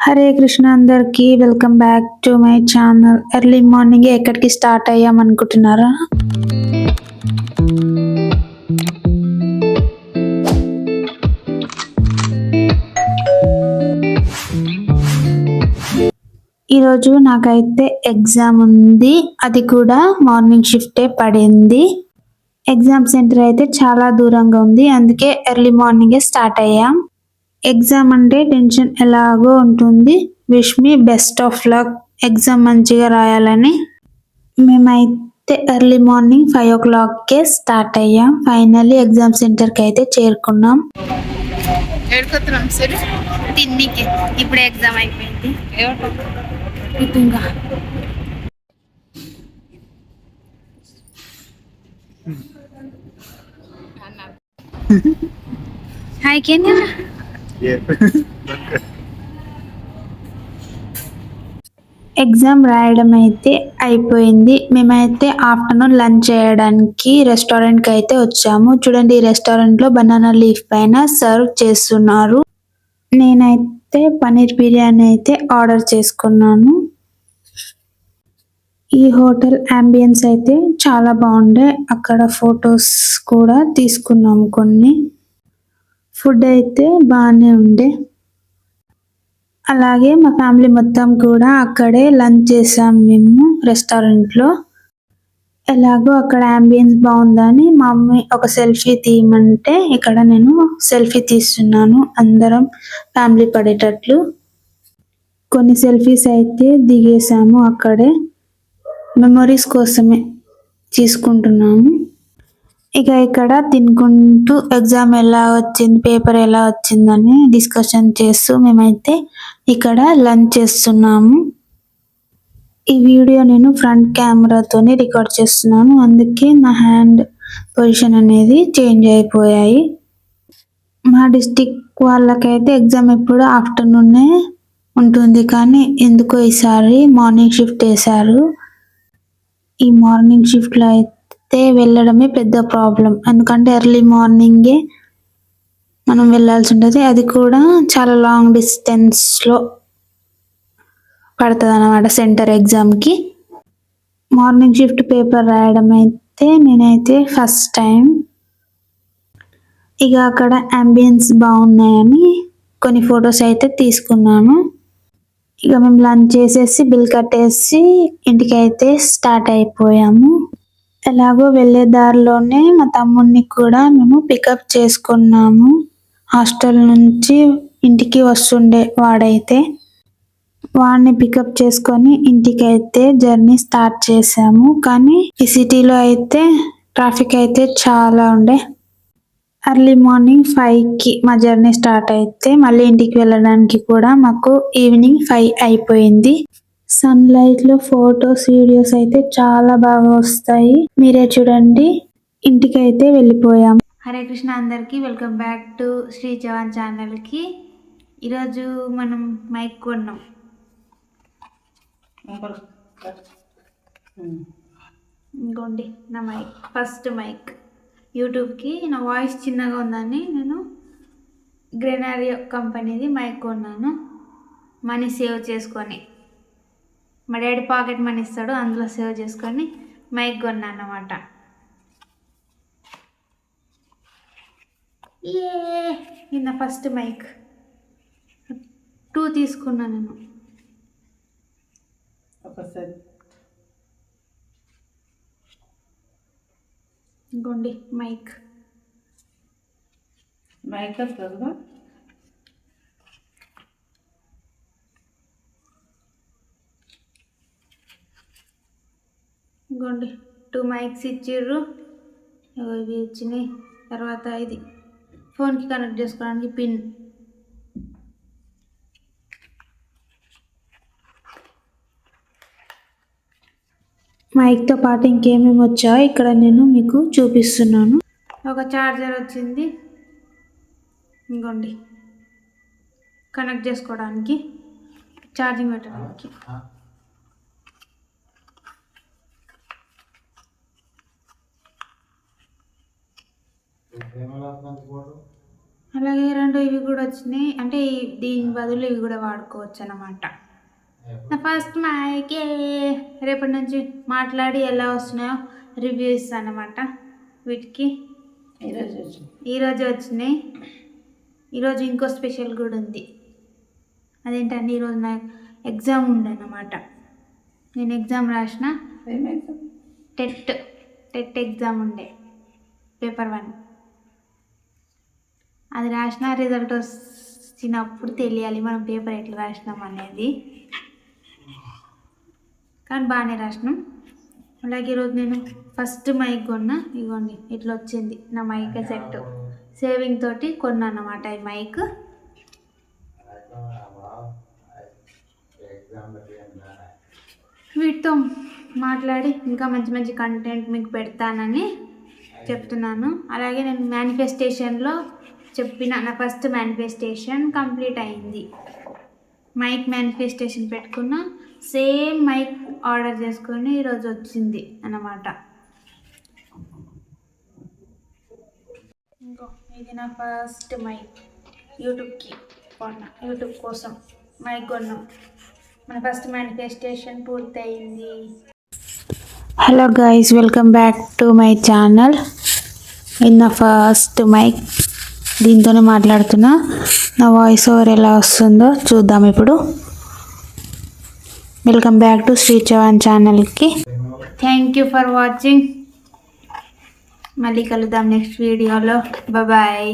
హరే కృష్ణ అందరికి welcome back to my channel. Early morning ఎక్కడికి start అయ్యాం అనుకుంటున్నారా? ఈరోజు నాకైతే ఎగ్జామ్ ఉంది. అది కూడా మార్నింగ్ షిఫ్టే పడింది. ఎగ్జామ్ సెంటర్ అయితే చాలా దూరంగా ఉంది. అందుకే ఎర్లీ మార్నింగే స్టార్ట్ అయ్యాం. ఎగ్జామ్ అంటే టెన్షన్ ఎలాగో ఉంటుంది. Wish me best of luck. Exam మంచిగా రాయాలని. మేమైతే ఎర్లీ మార్నింగ్ ఫైవ్ ఓ క్లాక్కే స్టార్ట్ అయ్యాం. ఫైనల్లీ ఎగ్జామ్ సెంటర్కి అయితే చేరుకున్నాం. ఎడుకొస్తున్నాం సరే? తిన్నికి. ఇప్పుడు ఎగ్జామ్ అయిపోయింది. ఇంకా హాయ్ కేన్యా ఎగ్జామ్ రాయడం అయితే అయిపోయింది. మేమైతే ఆఫ్టర్నూన్ లంచ్ చేయడానికి రెస్టారెంట్కి అయితే వచ్చాము. చూడండి ఈ రెస్టారెంట్లో బనానా లీఫ్ పైన సర్వ్ చేస్తున్నారు. నేనైతే పన్నీర్ బిర్యానీ అయితే ఆర్డర్ చేసుకున్నాను. ఈ హోటల్ అంబియన్స్ అయితే చాలా బాగుండే. అక్కడ ఫొటోస్ కూడా తీసుకున్నాము కొన్ని. ఫుడ్ అయితే బాగానే ఉండే. అలాగే మా ఫ్యామిలీ మొత్తం కూడా అక్కడే లంచ్ చేసాం మేము రెస్టారెంట్లో. ఎలాగో అక్కడ అంబియన్స్ బాగుందని మా మమ్మీ ఒక సెల్ఫీ తీయమంటే ఇక్కడ నేను సెల్ఫీ తీస్తున్నాను అందరం ఫ్యామిలీ పడేటట్లు. కొన్ని సెల్ఫీస్ అయితే దిగేసాము అక్కడే. మెమొరీస్ కోసమే తీసుకుంటున్నాము. ఇక ఇక్కడ తినుకుంటూ ఎగ్జామ్ ఎలా వచ్చింది పేపర్ ఎలా వచ్చిందని డిస్కషన్ చేస్తూ మేమైతే ఇక్కడ లంచ్ చేస్తున్నాము. ఈ వీడియో నేను ఫ్రంట్ కెమెరాతోని రికార్డ్ చేస్తున్నాను. అందుకే నా హ్యాండ్ పొజిషన్ అనేది చేంజ్ అయిపోయాయి. మా డిస్టిక్ వాళ్ళకైతే ఎగ్జామ్ ఎప్పుడు ఆఫ్టర్నూనే ఉంటుంది కానీ ఎందుకో ఈసారి మార్నింగ్ షిఫ్ట్ వేశారు ఈ మార్నింగ్ షిఫ్ట్లో అయితే వెళ్ళడమే పెద్ద ప్రాబ్లం. ఎందుకంటే ఎర్లీ మార్నింగే మనం వెళ్ళాల్సి ఉంటుంది అది కూడా చాలా లాంగ్ డిస్టెన్స్లో పడుతుంది అనమాట సెంటర్ ఎగ్జామ్కి. మార్నింగ్ షిఫ్ట్ పేపర్ రాయడం అయితే నేనైతే ఫస్ట్ టైం. ఇక అక్కడ అంబియన్స్ బాగున్నాయని కొన్ని ఫొటోస్ అయితే తీసుకున్నాను. ఇక మేము లంచ్ చేసేసి బిల్ కట్టేసి ఇంటికి అయితే స్టార్ట్ అయిపోయాము. ఎలాగో వెళ్ళే దారిలోనే మా తమ్ముడిని కూడా మేము పికప్ చేసుకున్నాము. హాస్టల్ నుంచి ఇంటికి వస్తుండే వాడైతే. వాడిని పికప్ చేసుకొని ఇంటికి అయితే జర్నీ స్టార్ట్ చేసాము కానీ ఈ సిటీలో అయితే ట్రాఫిక్ అయితే చాలా ఉండే. అర్లీ మార్నింగ్ ఫైవ్కి మా జర్నీ స్టార్ట్ అయితే మళ్ళీ ఇంటికి వెళ్ళడానికి కూడా మాకు ఈవినింగ్ ఫైవ్ అయిపోయింది. సన్ లైట్లో ఫొటోస్ వీడియోస్ అయితే చాలా బాగా వస్తాయి. మీరే చూడండి. ఇంటికి అయితే వెళ్ళిపోయాం. హరే కృష్ణ అందరికీ welcome back to Shri Jawan ఛానల్కి. ఈరోజు మనం మైక్ కొన్నాం. ఇంకోండి నా మైక్. First mic. యూట్యూబ్కి నా వాయిస్ చిన్నగా ఉందని నేను గ్రెనారియో కంపెనీది మైక్ కొన్నాను. మనీ సేవ్ చేసుకొని. మా డాడీ పాకెట్ మనీ ఇస్తాడు అందులో సేవ్ చేసుకొని మైక్ కొన్నాను అన్నమాట ఏ నిన్న ఫస్ట్ మైక్. టూ తీసుకున్నాను నేను. ఇంకోండి మైక్. మైక్ వస్తుందా? ఇంకోండి టూ మైక్స్ ఇచ్చిర్రు. ఇవి ఇచ్చినాయి. తర్వాత ఇది ఫోన్కి కనెక్ట్ చేసుకోవడానికి పిన్. మైక్తో పాటు ఇంకేమేమి వచ్చాయో ఇక్కడ నేను మీకు చూపిస్తున్నాను. ఒక ఛార్జర్ వచ్చింది. ఇంకోండి కనెక్ట్ చేసుకోవడానికి ఛార్జింగ్ పెట్టడానికి. అలాగే రెండు ఇవి కూడా వచ్చినాయి. అంటే దీని బదులు ఇవి కూడా వాడుకోవచ్చు అన్నమాట. నా ఫస్ట్ మైకే రేపటి నుంచి మాట్లాడి ఎలా వస్తున్నాయో రివ్యూ ఇస్తాను అనమాట వీటికి ఈరోజు ఈరోజు వచ్చినాయి. ఈరోజు ఇంకో స్పెషల్ కూడా ఉంది. అదేంటంటే ఈరోజు నా ఎగ్జామ్ ఉండే అన్నమాట. నేను ఎగ్జామ్ రాసిన టెట్ టెట్ ఎగ్జామ్ ఉండే. Paper one. అది రాసిన రిజల్ట్ వచ్చినప్పుడు తెలియాలి మనం పేపర్ ఎట్లా రాసినాం అనేది. కానీ బాగానే రాసినాం. అలాగే ఈరోజు నేను ఫస్ట్ మైక్ కొన్నా. ఇగోండి ఇట్లా వచ్చింది. నా మైక్ సెట్ సేవింగ్ తోటి కొన్నా అన్నమాట ఈ మైక్ వీటితో మాట్లాడి ఇంకా మంచి మంచి కంటెంట్ మీకు పెడతానని చెప్తున్నాను. అలాగే నేను మేనిఫెస్టేషన్లో చెప్పిన నా ఫస్ట్ మేనిఫెస్టేషన్ కంప్లీట్ అయింది. మైక్ మేనిఫెస్టేషన్ పెట్టుకున్న సేమ్ మైక్ ఆర్డర్ చేసుకొని ఈరోజు వచ్చింది అన్నమాట. ఇంకో ఇది నా ఫస్ట్ మైక్ యూట్యూబ్కి కొన్నా యూట్యూబ్ కోసం మైక్ కొన్నాం. మన ఫస్ట్ మేనిఫెస్టేషన్ పూర్తయింది. Hello guys welcome back to my channel ఇది నా ఫస్ట్ మైక్ దీంతోనే మాట్లాడుతున్నా. నా వాయిస్ ఓవర్ ఎలా వస్తుందో చూద్దాం ఇప్పుడు. Welcome back to Shri Chavan ఛానల్కి థ్యాంక్ యూ ఫర్ వాచింగ్ మళ్ళీ కలుద్దాం నెక్స్ట్ వీడియోలో బాయ్